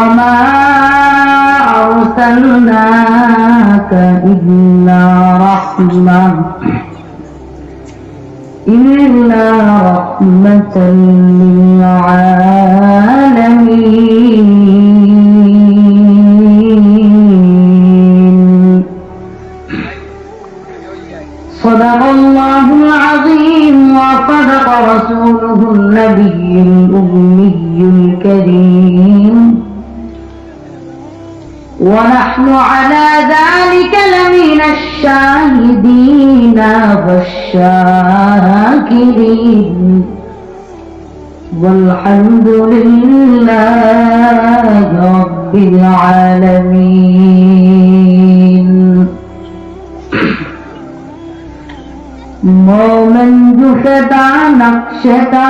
وما أرسلناك إلا رحمة إلا رحمة للعالمين. صدق الله العظيم وصدق رسوله النبي الأمي الكريم. ونحن على ذلك لمن الشاهدين والشاكرين. والحمد لله رب العالمين. مومن جسد نقشة نقش کا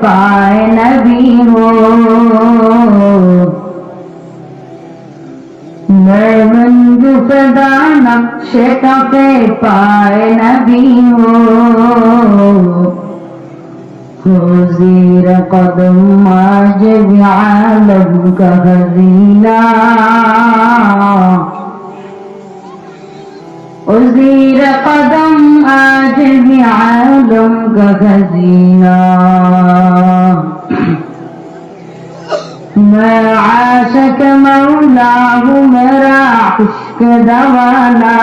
پائے نبی ہو হেমন্দু সদানা সেটাকে পায় নবীও زیر قدم آج بھی عالم کا حزینہ زیر قدم آج بھی عالم کا حزینہ ما عاشك مولاه مرا عشق دوالا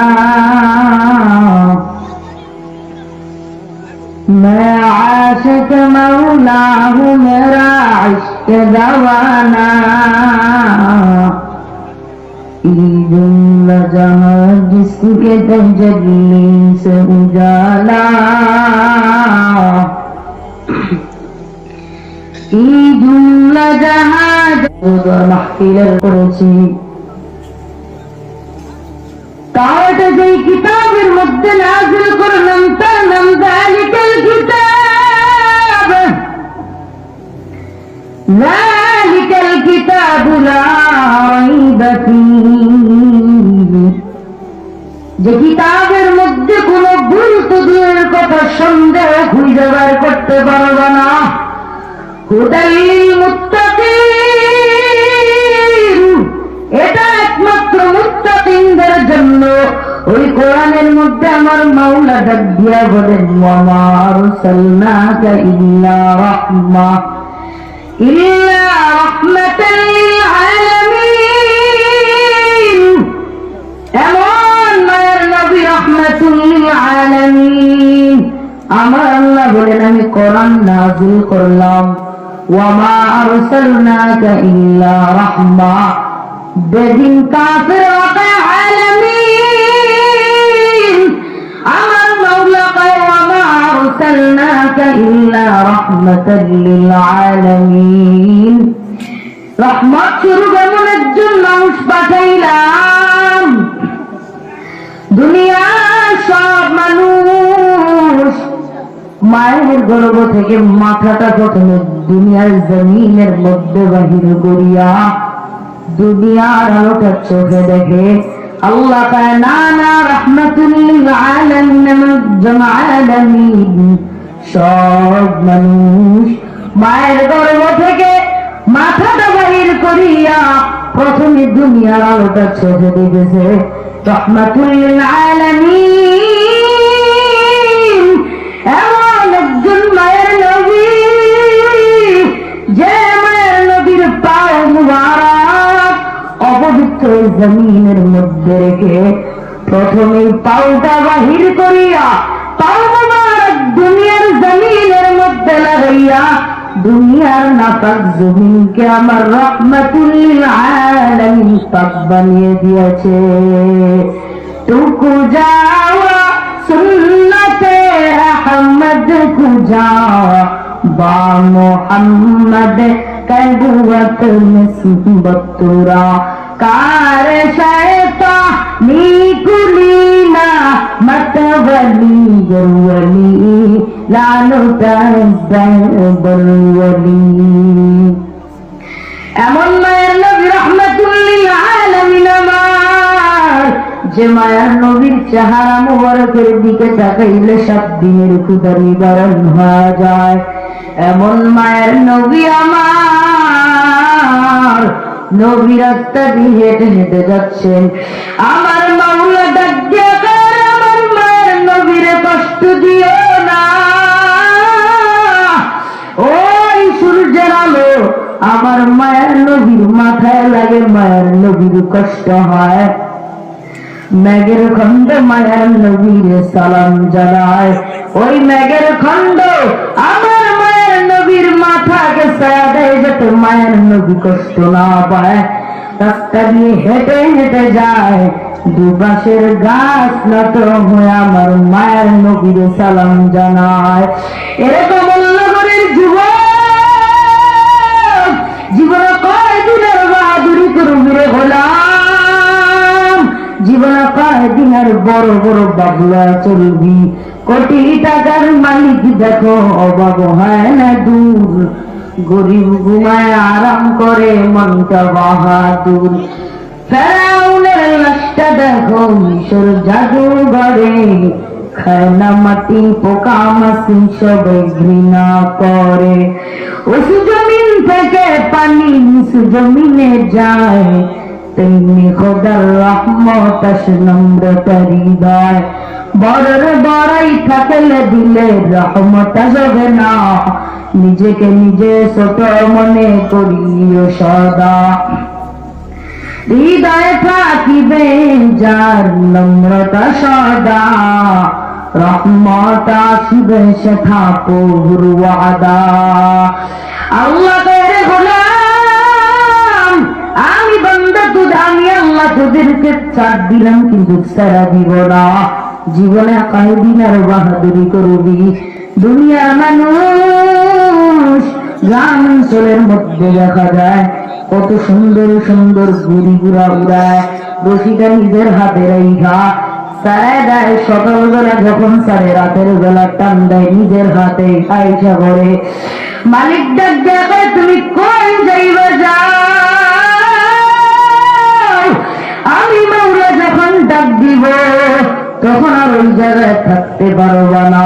ما عاشك مولاه مرا عشق دوالا جملة जहाँ जिसके तजली से उजाला মধ্যে করলাম, তার নাম যালিকাল কিতাব। কিতাব যে কিতাবের মধ্যে কোনো ভুল তো দূরের কথা সন্দেহ খুঁজে বার করতে পারবে না। এটা একমাত্র মুত্তাকিনদের জন্য। ওই কোরআনের মধ্যে আমার মাওলা ডাক দিয়া বলেন ইল্লা এমন মায়ের আমার আল্লাহ বলেন, আমি কোরআন নাযিল করলাম। ওয়ামা আরসালনাকা ইল্লা রাহমা বেদিন কাফির ওয়াকা আলামিন আমার মাওলা কয় ওয়ামা আরসালনাকা ইল্লা রাহমাতাল লিল সব মানুষ মায়ের গর্ভ থেকে মাথাটা প্রথমে দুনিয়ার জমিনের মধ্যে বাহির করিয়া দুনিয়ার আলোটা চোখে দেখে, আল্লাহ কয়, না না, রহমতুল্লিল আলামিন সব মানুষ মায়ের গর্ভ থেকে মাথাটা বাহির করিয়া প্রথমে দুনিয়ার আলোটা চোখে দেখেছে, রহমতুল্লিল আলামিন জমিনের মধ্যে রেখে প্রথমে পাউটা বাহির করিয়া মুবারক দুনিয়ার জমিনের মধ্যে লাগাইয়া, দুনিয়ার নাপাক জমিনকে আমার রহমাতুল আলামিন পাক বানিয়ে দিয়েছে। টুকু যাওয়া সুন্নতে আহমদ কুজাওয়া বা মোহাম্মদ কবুয়ত নিসবতুরা कार शैता नीकुलीना मतवली गवली लालू বলি এমন মায়ের নবী রহমতুল্লিল আলামিন আমার যে মায়ার নবীর চেহারা মোবারকের দিকে তাকাইলে সব দিনের ক্ষুদারি বারণ হয়ে যায় এমন মায়ের নবী আমার নবী রাস্তা দিয়ে হেঁটে হেঁটে যাচ্ছেন। আমার মাওলা ডাক দিয়া কয়, আমার মায়ের নবীরে কষ্ট দিও না। ওই সূর্যের আলো আমার মায়ের নবীর মাথায় লাগে মায়ের নবীর কষ্ট হয়। মেঘের খন্ড মায়ের নবীর সালাম জানায়। ওই মেঘের খন্ড আমার নবীর ছায়া দেয় যাতে মায়ের নবী কষ্ট না পায়। রাস্তা দিয়ে হেঁটে হেঁটে যায়, দুপাশের গাছ নত হয়ে আমার মায়ের নবীর সালাম জানায়। এরকম নগরের যুবক, জীবনে কয় দিনের বাহাদুরি করবি রে গোলাম? জীবনে কয় বড় বড় বাবলা চলবি? কোটি টাকার মালিক দেখো, অভাব হয় না দূর। গরিব ঘুমায় আরাম করে, মনটা বাহাদুর। ফেরাউনের লাশটা দেখো, মিশর জাদুঘরে। খায় না মাটি, পোকা মাসি সবাই ঘৃণা করে। উঁচু জমিন থেকে পানি নিচু জমিনে যায়। তেমনি খোদার রহমত আসে নম্রতা হৃদয়। বড়র বড়াই থাকলে দিলে রহমত আসবে না। নিজেকে নিজে ছোট মনে করিও সদা। হৃদয় থাকিবে যার নম্রতা সদা। রহমত আসিবে সেথা প্রভুর ওয়াদা। আল্লাহ করে গোলাম, আমি বন্ধ তুদ আমি আল্লাহ তোদেরকে চার দিলাম, কিন্তু সারা দিব না। জীবনে কয়েকদিন আর বাহাদুরি করবি। দুনিয়ার মানুষ, গ্রাম অঞ্চলের মধ্যে দেখা যায়, কত সুন্দর সুন্দর গুড়ি গুড়া উড়ায়। রশিটা নিজের হাতে রেখা সারায় দেয় সকালবেলা যখন সারে রাতের বেলা টান দেয় নিজের হাতে আইসা করে। মালিক ডাক দেখে তুমি কোন যাও? আমি মাওলা যখন ডাক দিব তখন আর ওই জায়গায় থাকতে পারবা না।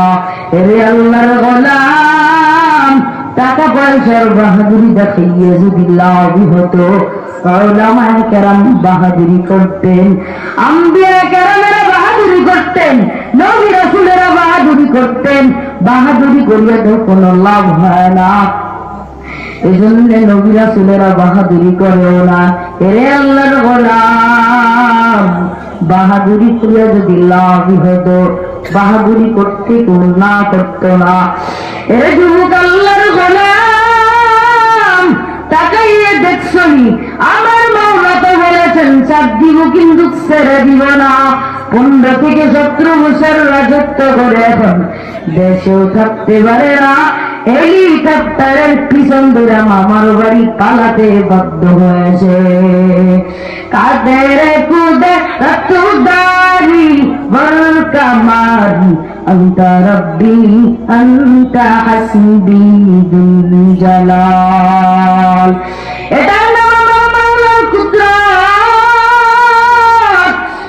এরে আল্লাহর গোলাম, টাকা পয়সার বাহাদুরি দেখাইয়ে যদি লাভই হতো, ওলামায়ে কেরাম বাহাদুরি করতেন, আম্বিয়া কেরামেরা বাহাদুরি করতেন, নবী রাসূলেরা বাহাদুরি করতেন। বাহাদুরি করিয়া তো কোনো লাভ হয় না। এই জন্য নবী রাসূলেরা বাহাদুরি করেও না। এরে আল্লাহর গোলাম বাহাদুরি করিয়া যদি লাভই বাহাদুরি করতে না করতো না। এরে যুবক আল্লাহর গোলাম, তাকাইয়ে দেখছনি, আমার মাওলা তো বলেছেন চার দিব কিন্তু ছেড়ে দিব না। পনেরো থেকে সতেরো বছর রাজত্ব করে এখন দেশেও থাকতে পারে না। হেলিকপ্টারের পিছন ধরে মামার বাড়ি পালাতে বাধ্য হয়েছে কাদের কুদে রতুদারি বল কামারি أنت ربي أنت حسبي ذو الجلال এটার নাম আমার মাওলার কুদরত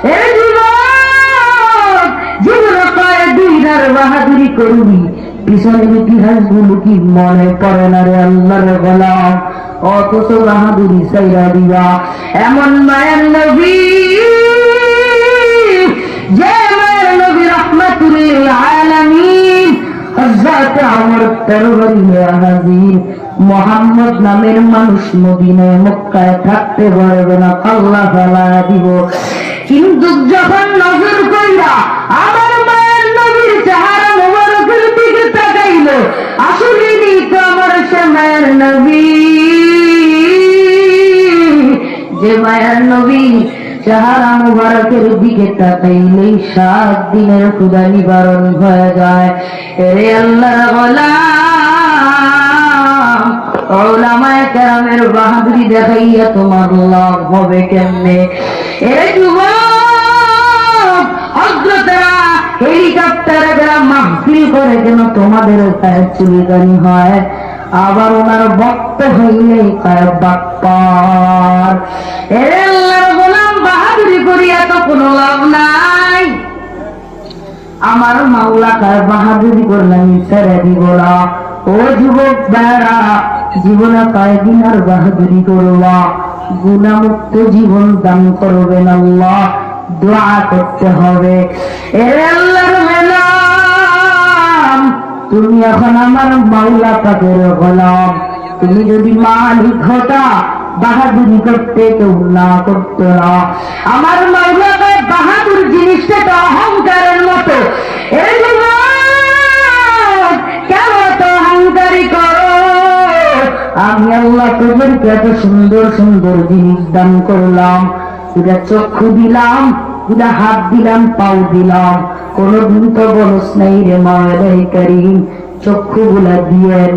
এ যুবক জীবন কয়েকদিন আর বাহাদুরি করবি পিছনের ইতিহাসগুলো কি মনে পড়ে না রে আল্লাহর গোলাম অথচ বাহাদুরি সাইরা দিবা এমন মায়ের নবী যে মায়ের নবী আলামিন হযরত আমর তরবারি হাজির মোহাম্মদ নামের মানুষ মদিনায় মক্কায় থাকতে পারবে না আল্লাহ দিব কিন্তু যখন নজর কইরা আমার মায়ের নবীর চেহারা আসলে নবী। যে মায়ের নবী মুবারকের দিকে তাকাইলেই সাত দিনের ক্ষুদা নিবারণ হয়ে যায়। রে আল্লাহ ওলামায়ে কেরামের বাহাদুরি দেখাইয়া তোমার লাভ হবে কেমনে? এ যুবক হেলিকপ্টারে যারা করে তোমাদের হয়। আবার ওনার ভক্ত হইলে বাহাদুরি লাভ নাই। আমার মাওলা কার বাহাদুরি করলাম ছেড়ে দিব ও যুবক বেড়া জীবনে কয়েকদিন আর বাহাদুরি করবা? গুণামুক্ত জীবন দান করবেন আল্লাহ, দোয়া করতে হবে। এ আল্লাহর তুমি এখন আমার মাওলা পাকের গোলাম। তুমি যদি মালিক হতা, বাহাদুরি করতে কেউ না করতো না। আমার মাওলা বাহাদুর জিনিসটা তো অহংকারের মতো। কেন তো করো? আমি আল্লাহ তোদেরকে এত সুন্দর সুন্দর জিনিস দান করলাম। দুটা চক্ষু দিলাম দুটা হাত দিলাম, পাও দিলাম। কোনদিন তো বলস নাই রে মায়ের করিম চক্ষু গুলা দিয়েন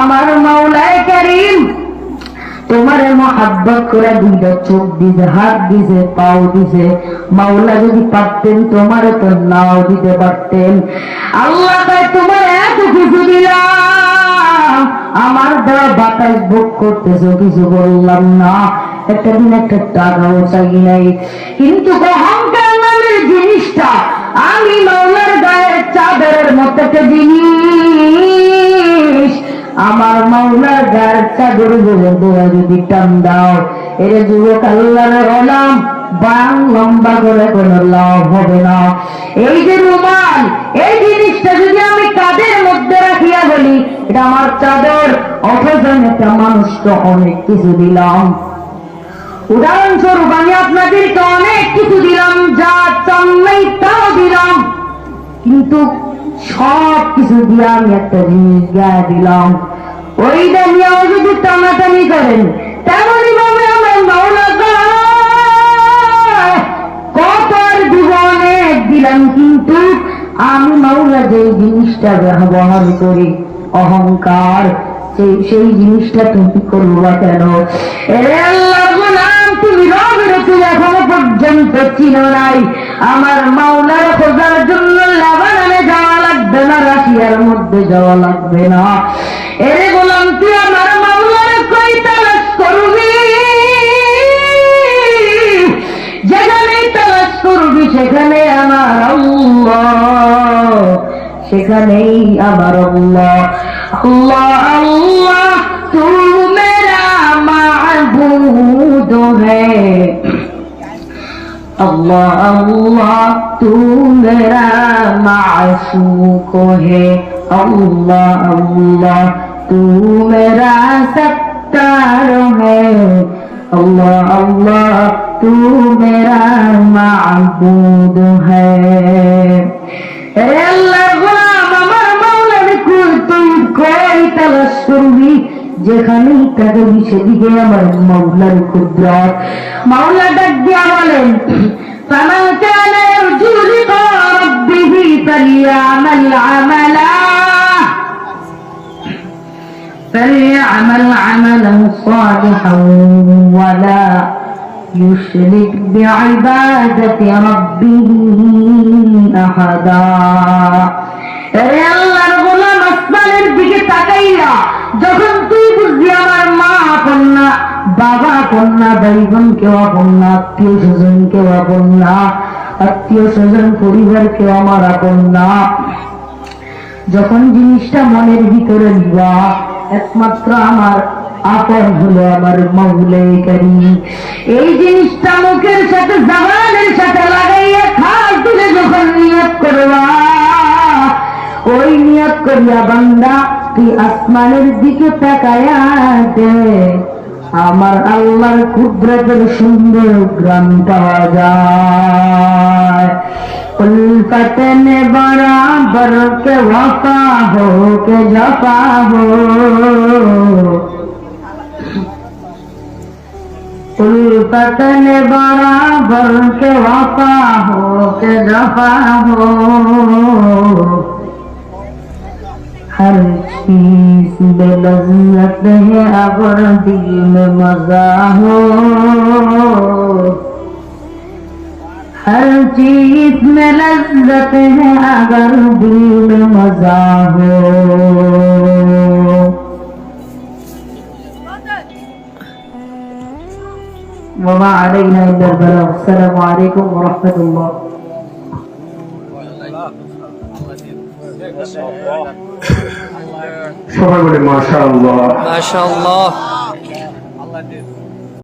আমার মাওলায় করিম, তোমার মহাব্বত করে দুইটা চোখ দিছে, হাত দিছে, পাও দিছে। মাওলা যদি পারতেন, তোমার তো নাও দিতে পারতেন। আল্লাহ তাই তোমার এত কিছু দিলাম। আমার দেওয়া বাতাস ভোগ করতেছো, কিছু বললাম না। একটা দিন একটা টাকাও চাই নাই। কিন্তু অহংকার নামের জিনিসটা আমি মাওলার গায়ের চাদরের একটা জিনিস। আমার মাওলার গার চাদর যদি টান দাও, এর যুবক আল্লাহর বাং লম্বা করে লাভ হবে না। এই যে রুমাল, এই জিনিসটা যদি আমি কাদের মধ্যে রাখিয়া বলি, এটা আমার চাদর, অথচ একটা মানুষকে অনেক কিছু দিলাম উদাহরণস্বরূপ, আমি আপনাদেরকে অনেক কিছু দিলাম, যা চান তাও দিলাম। কিন্তু সব কিছু দিয়ে আমি একটা জিনিস গায়ে দিলাম। ওইটা নিয়েও যদি টানাটানি করেন, তেমনই ভাবে আমার অনেক দিলাম, কিন্তু আমি মাওলা যে জিনিসটা ব্যবহার করি, অহংকার, সেই জিনিসটা তুমি করবা কেন? পর্যন্ত চিনো নাই। আমার মাওলার খোঁজার জন্য লেবাননে যাওয়া লাগবে না, রাশিয়ার মধ্যে যাওয়া লাগবে না। এরে গোলাম, তুই আমার মাওলার কই তালাশ করবি? যেখানে তালাশ করবি, সেখানে আমার সেখানেই আমার আল্লাহ। আল্লাহ আল্লাহ মেরা মাহবুদ হ্যায় আল্লাহ আল্লাহ, তুমরা মাসুক হে। আল্লাহ আল্লাহ, তুমরা সত্তার হে। আল্লাহ আল্লাহ, তুমরা মাবুদ হে। আল্লাহ, গোলাম, আমার মাওলানা কুল তুই কই তালাশ করবি। যেখানেই তাকাবি সেদিকে আমার মাওলার কুদরত মাওলা ডাক দিয়া বলেন فمن كان يرجو لقاء ربه فليعمل عملا فليعمل عملا صالحا ولا يشرك بعبادة ربه أحدا এরে আল্লাহর গোলাম আসমানের দিকে তাকাইয়া যখন তুই বুঝবি আমার মা আপন না বাবা আপন না ভাই কেউ আপন না আত্মীয় স্বজন কেউ আপন না আত্মীয় স্বজন, পরিবার কেউ আমার আপন না যখন জিনিসটা মনের ভিতরে নিবা, একমাত্র আমার আপন হলো আমার মৌলে এই জিনিসটা মুখের সাথে জবানের সাথে লাগাইয়া খাস দিলে যখন নিয়োগ করবা ওই ওই নিয়ত করিয়া বান্দা তুই আসমানের দিকে তাকায়া দে আমার আল্লাহর কুদরতের সুন্দর গ্রাম পাওয়া যায় उल्फत ने बराबर के वफा हो के जफा हो उल्फत ने बराबर के वफा हो के जफा हो हर चीज में लज्जत है अगर दिल में मजा हो हर चीज में लज्जत है अगर दिल में मजा हो وما علينا إلا البلاغ السلام عليكم ورحمة الله সবাই বলে মাশা আল্লাহ মাশাআল্লাহ।